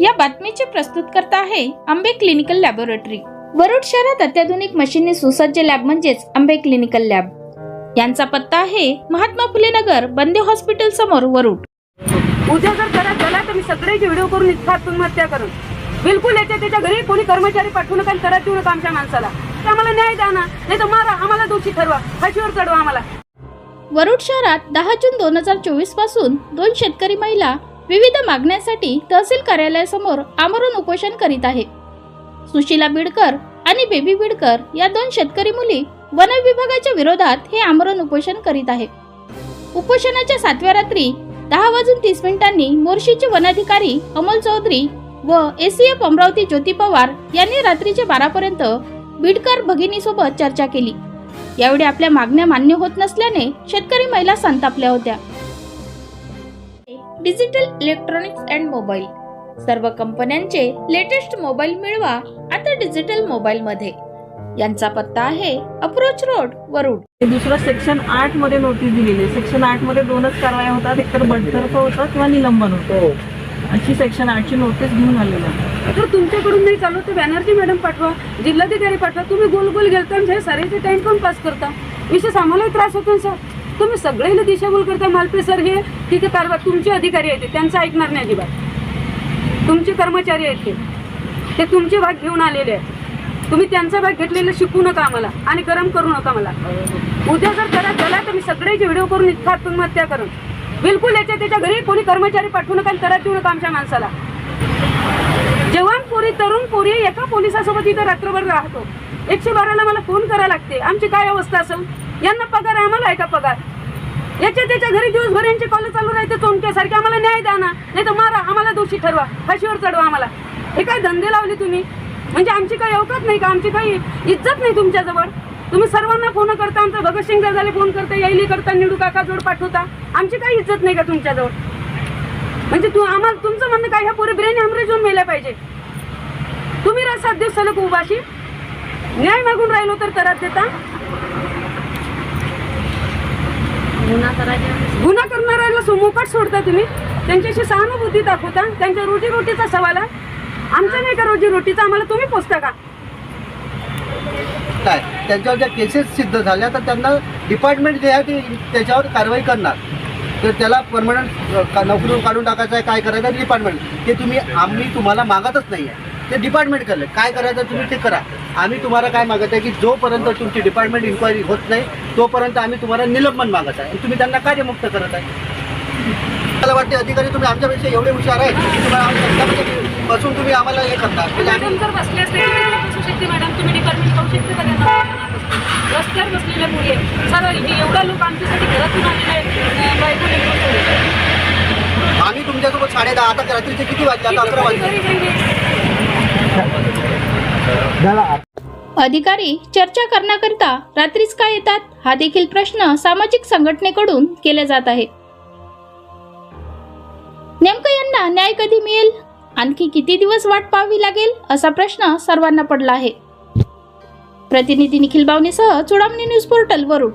या बातमीचे प्रस्तुत करता आहे आंबे क्लिनिकल लॅबोरेटरी. वरुड शहरात अत्याधुनिक मशीनने सुसज्ज लॅब म्हणजेच आंबे क्लिनिकल लॅब. यांचा पत्ता आहे महात्मा फुले नगर बंदे हॉस्पिटल समोर वरुड. उद्या जर करा चला तर मी सगळ्याची व्हिडिओ करून इतका आत्महत्या करून. बिलकुल याच्या त्याच्या घरी कोणी कर्मचारी पाठवू नका करा देऊ नका आमच्या माणसाला. तर आम्हाला न्याय द्या ना नाही तर मारा आम्हाला दोषी ठरवा. फाशीवर चढवा आम्हाला. वरुड शहरात दहा जून दोन हजार चोवीसपासून दोन शेतकरी महिला विविध मागण्यांसाठी तहसील कार्यालयासमोर आमरण उपोषण करीत आहे. सुशीला बिडकर आणि बेबी बिडकर या दोन शेतकरी मुली वन विभागाच्या विरोधात हे आमरण उपोषण करीत आहे उपोषणाच्या सातव्या रात्री दहा वाजून तीस मिनिटांनी मोर्शीचे वनाधिकारी अमोल चौधरी व एसीएफ अमरावती ज्योती पवार यांनी रात्रीचे बारापर्यंत बिडकर भगिनीसोबत चर्चा केली. यावेळी आपल्या मागण्या मान्य होत नसल्याने शेतकरी महिला संतापल्या होत्या. Digital electronics and mobile. सर्व कंपन्यांचे लेटेस्ट मोबाईल मिळवा आता डिजिटल मोबाईल मध्ये यांचा पत्ता आहे अप्रोच रोड वरुड. हे दुसरं सेक्शन आठमध्ये नोटीस दिलेली आहे. सेक्शन आठमध्ये दोनच कारवाया होतात. एक तर बडतर्फ होतं किंवा निलंबन होतं. अशी सेक्शन आठची नोटीस घेऊन आलेली आहे. तर तुमच्याकडून नाही चालू तर बॅनर्जी मॅडम पाठवा जिल्हाधिकारी पाठवा तुम्ही गोल गोल गेलता हे सारेचे टाइम पण पास करता. विशेष आम्हालाही त्रास होतो सर तुम्ही सगळ्याला दिशाभूल करता मालपे सर हे. तिथे कारभार तुमचे अधिकारी आहेत त्यांचं ऐकणार नाही अजिबात. तुमचे कर्मचारी आहेत ते तुमचे भाग घेऊन आलेले आहेत. तुम्ही त्यांचा भाग घेतलेला शिकू नका आम्हाला आणि गरम करू नका मला उद्या जर करा झाला तर मी सगळ्याचे व्हिडिओ करून इतका आत्महत्या करून. बिलकुल याच्या त्याच्या घरी कोणी कर्मचारी पाठवू नका आणि करा देऊ नका आमच्या माणसाला. जवान पोरी तरुण पोरी एका पोलिसासोबत इथं रात्रभर राहतो. एकशे बाराला मला फोन करायला लागते. आमची काय अवस्था असेल? यांना पगार आम्हाला आहे का पगार? याच्या त्याच्या घरी दिवसभर यांचे कॉलेज चालू राहते चोमक्यासारखे. आम्हाला न्याय द्या ना नाही तर मारा आम्हाला दोषी ठरवा. फाशीवर चढवा आम्हाला. हे काय धंदे लावले तुम्ही? म्हणजे आमची काही अवकात नाही का? आमची काही इज्जत नाही तुमच्याजवळ? तुम्ही सर्वांना फोन करता आमचा भगतसिंग दादाला फोन करता यायली करता निडू काका जोड पाठवता. आमची काही इज्जत नाही का तुमच्याजवळ? म्हणजे तू आम्हाला तुमचं म्हणणं काय? ह्या पुरे ब्रेन हॅमरेज होऊन मेल्या पाहिजे. तुम्ही राहा सात दिवस सलग उभाशी न्याय मागून राहिलो तर करात देता. गुन्हा करणाऱ्याला सोमोपाट सोडता तुम्ही. त्यांच्याशी सहानुभूती दाखवता. त्यांच्या रोजीरोटीचा सवाल आहे. आमचा नाही का रोजीरोटीचा? आम्हाला तुम्ही पोचता का? काय? त्यांच्यावर ज्या केसेस सिद्ध झाल्या तर त्यांना डिपार्टमेंट जे आहे ते त्याच्यावर कारवाई करणार. तर त्याला परमनंट नोकरीवर काढून टाकायचं आहे काय करायचं आहे डिपार्टमेंट ते तुम्ही आम्ही तुम्हाला मागतच नाही आहे ते डिपार्टमेंट करलं. काय करायचं तुम्ही ते करा. आम्ही तुम्हाला काय मागत आहे की जोपर्यंत तुमची डिपार्टमेंट इन्क्वायरी होत नाही तोपर्यंत आम्ही तुम्हाला निलंबन मागत आहे. आणि तुम्ही त्यांना कार्यमुक्त करत आहे. मला वाटते अधिकारी तुम्ही आमच्यापेक्षा एवढे हुशार आहेत की तुम्हाला बसून तुम्ही आम्हाला हे करता. म्हणजे आम्ही मॅडम जर बसले असते तर नाही बसू शकते मॅडम तुम्ही डिपार्टमेंट पाहू शकते का त्यांना रस्त्यावर बसलेल्या मुली आहेत. सर्व एवढा लोक आमच्यासाठी घरातून आलेले. आम्ही तुमच्यासोबत साडे दहा आता रात्रीचे किती वाजले? आता अकरा वाजले. अधिकारी चर्चा करण्याकरिता रात्रीच का येतात हा देखील प्रश्न सामाजिक संघटनेकडून केला जात आहे नेमकं यांना न्याय कधी मिळेल? आणखी किती दिवस वाट पाहावी लागेल असा प्रश्न सर्वांना पडला आहे. प्रतिनिधी निखिल बावनेसह चुडामणी न्यूज पोर्टल वरुड.